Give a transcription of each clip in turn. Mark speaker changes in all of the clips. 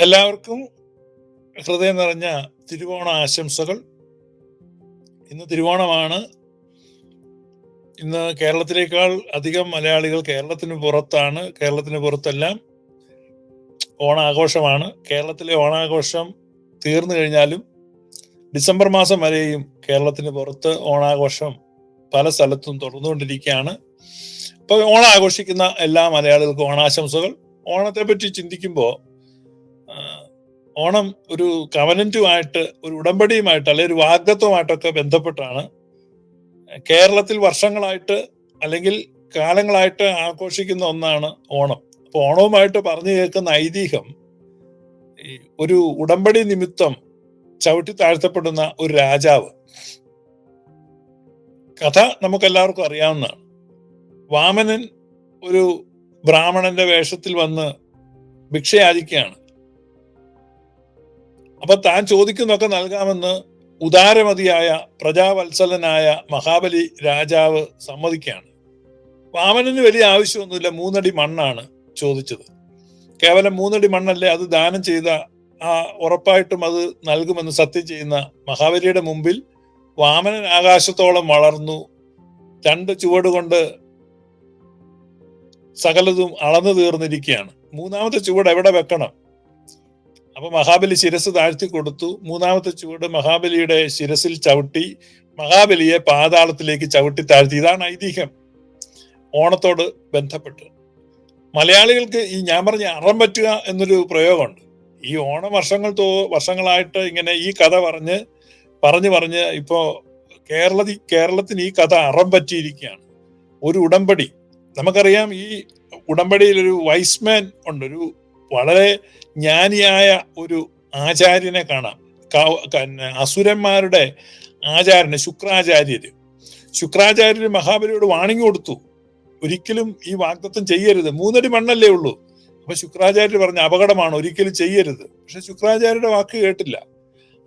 Speaker 1: എല്ലാവർക്കും ഹൃദയം നിറഞ്ഞ തിരുവോണ ആശംസകൾ. ഇന്ന് തിരുവോണമാണ്. ഇന്ന് കേരളത്തിലേക്കാൾ അധികം മലയാളികൾ കേരളത്തിന് പുറത്താണ്. കേരളത്തിന് പുറത്തെല്ലാം ഓണാഘോഷമാണ്. കേരളത്തിലെ ഓണാഘോഷം തീർന്നു കഴിഞ്ഞാലും ഡിസംബർ മാസം വരെയും കേരളത്തിന് പുറത്ത് ഓണാഘോഷം പല സ്ഥലത്തും തുടർന്നുകൊണ്ടിരിക്കുകയാണ്. അപ്പൊ ഓണം ആഘോഷിക്കുന്ന എല്ലാ മലയാളികൾക്കും ഓണാശംസകൾ. ഓണത്തെ പറ്റി ചിന്തിക്കുമ്പോൾ ഓണം ഒരു കവനന്റുമായിട്ട് ഒരു ഉടമ്പടിയുമായിട്ട് അല്ലെങ്കിൽ ഒരു വാഗ്ദത്വമായിട്ടൊക്കെ ബന്ധപ്പെട്ടാണ്. കേരളത്തിൽ വർഷങ്ങളായിട്ട് അല്ലെങ്കിൽ കാലങ്ങളായിട്ട് ആഘോഷിക്കുന്ന ഒന്നാണ് ഓണം. അപ്പൊ ഓണവുമായിട്ട് പറഞ്ഞു കേൾക്കുന്ന ഐതിഹ്യം ഒരു ഉടമ്പടി നിമിത്തം ചവിട്ടി താഴ്ത്തപ്പെടുന്ന ഒരു രാജാവ്. കഥ നമുക്കെല്ലാവർക്കും അറിയാവുന്നതാണ്. വാമനൻ ഒരു ബ്രാഹ്മണന്റെ വേഷത്തിൽ വന്ന് ഭിക്ഷയാചിക്കുകയാണ്. അപ്പൊ താൻ ചോദിക്കുന്നൊക്കെ നൽകാമെന്ന് ഉദാരമതിയായ പ്രജാവത്സലനായ മഹാബലി രാജാവ് സമ്മതിക്കുകയാണ്. വാമനന് വലിയ ആവശ്യമൊന്നുമില്ല. മൂന്നടി മണ്ണാണ് ചോദിച്ചത്. കേവലം മൂന്നടി മണ്ണല്ലേ അത് ദാനം ചെയ്ത ആ ഉറപ്പായിട്ടും അത് നൽകുമെന്ന് സത്യം ചെയ്യുന്ന മഹാബലിയുടെ മുമ്പിൽ വാമനൻ ആകാശത്തോളം വളർന്നു. രണ്ട് ചുവട് കൊണ്ട് സകലതും അളന്നു തീർന്നിരിക്കുകയാണ്. മൂന്നാമത്തെ ചുവട് എവിടെ വെക്കണം? അപ്പൊ മഹാബലി ശിരസ് താഴ്ത്തി കൊടുത്തു. മൂന്നാമത്തെ ചുവട് മഹാബലിയുടെ ശിരസിൽ ചവിട്ടി മഹാബലിയെ പാതാളത്തിലേക്ക് ചവിട്ടി താഴ്ത്തി. ഇതാണ് ഐതിഹ്യം. ഓണത്തോട് ബന്ധപ്പെട്ട്. മലയാളികൾക്ക് ഈ ഞാൻ പറഞ്ഞ അറം പറ്റുക എന്നൊരു പ്രയോഗമുണ്ട്. ഈ ഓണം വർഷങ്ങൾ തോ വർഷങ്ങളായിട്ട് ഇങ്ങനെ ഈ കഥ പറഞ്ഞ് പറഞ്ഞു പറഞ്ഞ് ഇപ്പോ കേരളത്തിൽ കേരളത്തിന് ഈ കഥ അറം പറ്റിയിരിക്കുകയാണ്. ഒരു ഉടമ്പടി. നമുക്കറിയാം ഈ ഉടമ്പടിയിൽ ഒരു വൈസ്മാൻ ഉണ്ട് ഒരു വളരെ ജ്ഞാനിയായ ഒരു ആചാര്യനെ കാണാം. അസുരന്മാരുടെ ആചാര്യന് ശുക്രാചാര്യര്. ശുക്രാചാര്യര് മഹാബലിയോട് വാണിംഗ് കൊടുത്തു. ഒരിക്കലും ഈ വാഗ്ദത്വം ചെയ്യരുത്. മൂന്നടി മണ്ണല്ലേ ഉള്ളൂ. അപ്പൊ ശുക്രാചാര്യർ പറഞ്ഞ അപകടമാണ് ഒരിക്കലും ചെയ്യരുത്. പക്ഷെ ശുക്രാചാര്യരുടെ വാക്ക് കേട്ടില്ല.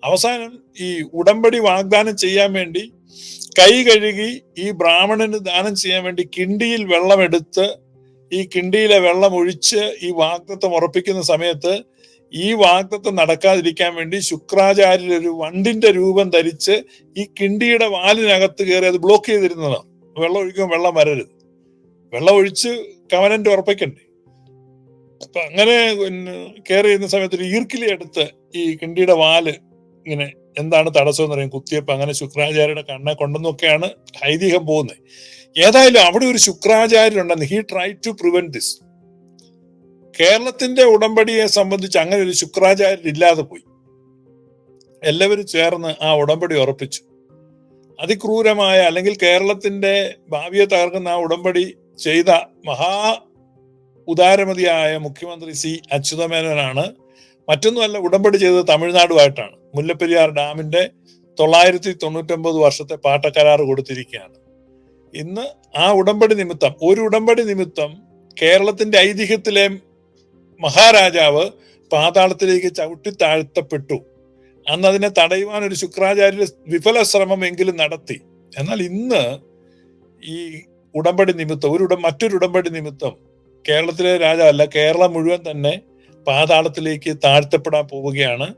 Speaker 1: അവസാനം ഈ ഉടമ്പടി വാഗ്ദാനം ചെയ്യാൻ വേണ്ടി കൈ കഴുകി ഈ ബ്രാഹ്മണന് ദാനം ചെയ്യാൻ വേണ്ടി കിണ്ടിയിൽ വെള്ളമെടുത്ത് ഈ കിണ്ടിയിലെ വെള്ളം ഒഴിച്ച് ഈ വാഗ്ദത്വം ഉറപ്പിക്കുന്ന സമയത്ത് ഈ വാഗ്ദത്വം നടക്കാതിരിക്കാൻ വേണ്ടി ശുക്രാചാര്യർ ഒരു വണ്ടിന്റെ രൂപം ധരിച്ച് ഈ കിണ്ടിയുടെ വാലിനകത്ത് കയറി അത് ബ്ലോക്ക് ചെയ്തിരുന്നതാണ്. വെള്ളം ഒഴിക്കുമ്പോൾ വെള്ളം വരരുത്. വെള്ളം ഒഴിച്ച് കവനന്റ് ഉറപ്പിക്കണ്ടേ? അപ്പൊ അങ്ങനെ കയറി ചെയ്യുന്ന സമയത്ത് ഒരു ഈർക്കിലി എടുത്ത് ഈ കിണ്ടിയുടെ വാൽ ഇങ്ങനെ എന്താണ് തടസ്സം എന്ന് പറയും കുത്തിയപ്പ് അങ്ങനെ ശുക്രാചാര്യയുടെ കണ്ണെ കൊണ്ടെന്നൊക്കെയാണ് ഐതിഹ്യം പോകുന്നത്. ഏതായാലും അവിടെ ഒരു ശുക്രാചാര്യരുണ്ടെന്ന് he try to prevent this കേരളത്തിന്റെ ഉടമ്പടിയെ സംബന്ധിച്ച് അങ്ങനെ ഒരു ശുക്രാചാര്യർ ഇല്ലാതെ പോയി. എല്ലാവരും ചേർന്ന് ആ ഉടമ്പടി ഉറപ്പിച്ചു. അതിക്രൂരമായ അല്ലെങ്കിൽ കേരളത്തിന്റെ ഭാവിയെ തകർക്കുന്ന ആ ഉടമ്പടി ചെയ്ത മഹാ ഉദാരമതിയായ മുഖ്യമന്ത്രി സി. അച്യുതമേനോനാണ് മറ്റൊന്നുമല്ല ഉടമ്പടി ചെയ്തത് തമിഴ്നാടുമായിട്ടാണ്. മുല്ലപ്പെരിയാർ ഡാമിന്റെ തൊള്ളായിരത്തി തൊണ്ണൂറ്റൊമ്പത് വർഷത്തെ പാട്ടക്കരാർ കൊടുത്തിരിക്കുകയാണ്. ഇന്ന് ആ ഉടമ്പടി നിമിത്തം ഒരു ഉടമ്പടി നിമിത്തം കേരളത്തിന്റെ ഐതിഹ്യത്തിലെ മഹാരാജാവ് പാതാളത്തിലേക്ക് ചവിട്ടി താഴ്ത്തപ്പെട്ടു. അന്ന് അതിനെ തടയുവാൻ ഒരു ശുക്രാചാര്യ വിഫല ശ്രമമെങ്കിലും നടത്തി. എന്നാൽ ഇന്ന് ഈ ഉടമ്പടി നിമിത്തം ഒരു മറ്റൊരു ഉടമ്പടി നിമിത്തം കേരളത്തിലെ രാജാവല്ല കേരളം മുഴുവൻ തന്നെ പാതാളത്തിലേക്ക് താഴ്ത്തപ്പെടാൻ പോവുകയാണ്.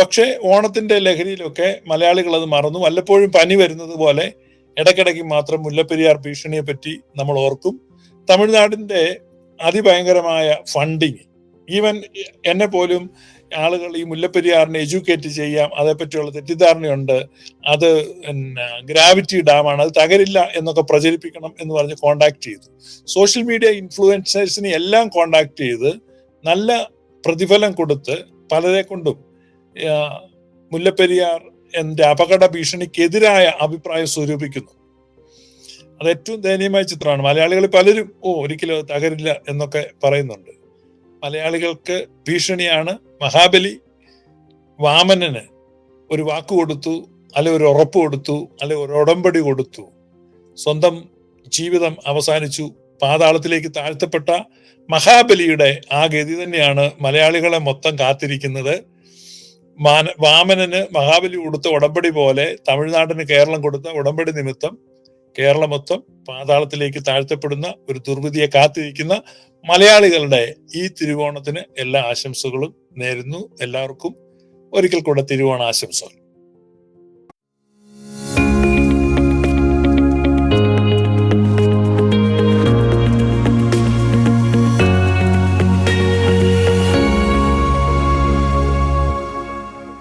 Speaker 1: പക്ഷേ ഓണത്തിന്റെ ലഹരിയിലൊക്കെ മലയാളികൾ അത് മറന്നു. വല്ലപ്പോഴും പനി വരുന്നത് പോലെ ഇടയ്ക്കിടയ്ക്ക് മാത്രം മുല്ലപ്പെരിയാർ ഭീഷണിയെ പറ്റി നമ്മൾ ഓർക്കും. തമിഴ്നാടിന്റെ അതിഭയങ്കരമായ ഫണ്ടിങ്. ഈവൻ എന്നെ പോലും ആളുകൾ ഈ മുല്ലപ്പെരിയാറിനെ എഡ്യൂക്കേറ്റ് ചെയ്യാം അതേപ്പറ്റിയുള്ള തെറ്റിദ്ധാരണയുണ്ട്. അത് ഗ്രാവിറ്റി ഡാമാണ് അത് തകരില്ല എന്നൊക്കെ പ്രചരിപ്പിക്കണം എന്ന് പറഞ്ഞ് കോണ്ടാക്ട് ചെയ്തു. സോഷ്യൽ മീഡിയ ഇൻഫ്ലുവൻസേഴ്സിനെ എല്ലാം കോണ്ടാക്ട് ചെയ്ത് നല്ല പ്രതിഫലം കൊടുത്ത് പലരെ കൊണ്ടും മുല്ലപ്പെരിയാർ എന്റെ അപകട ഭീഷണിക്കെതിരായ അഭിപ്രായം സ്വരൂപിക്കുന്നു. അത് ഏറ്റവും ദയനീയമായ ചിത്രമാണ്. മലയാളികൾ പലരും ഓ ഒരിക്കലും തകരില്ല എന്നൊക്കെ പറയുന്നുണ്ട്. മലയാളികൾക്ക് ഭീഷണിയാണ് മഹാബലി. വാമനന് ഒരു വാക്ക് കൊടുത്തു അല്ലെ ഒരു ഉറപ്പ് കൊടുത്തു അല്ലെ ഒരു ഉടമ്പടി കൊടുത്തു. സ്വന്തം ജീവിതം അവസാനിച്ചു. പാതാളത്തിലേക്ക് താഴ്ത്തപ്പെട്ട മഹാബലിയുടെ ആ ഗതി തന്നെയാണ് മലയാളികളെ മൊത്തം കാത്തിരിക്കുന്നത്. മാന വാമനന് മഹാബലി കൊടുത്ത ഉടമ്പടി പോലെ തമിഴ്നാടിന് കേരളം കൊടുത്ത ഉടമ്പടി നിമിത്തം കേരളം മൊത്തം പാതാളത്തിലേക്ക് താഴ്ത്തപ്പെടുന്ന ഒരു ദുർവിധിയെ കാത്തിരിക്കുന്ന മലയാളികളുടെ ഈ തിരുവോണത്തിന് എല്ലാ ആശംസകളും നേരുന്നു. എല്ലാവർക്കും ഒരിക്കൽ കൂടെ തിരുവോണ ആശംസകൾ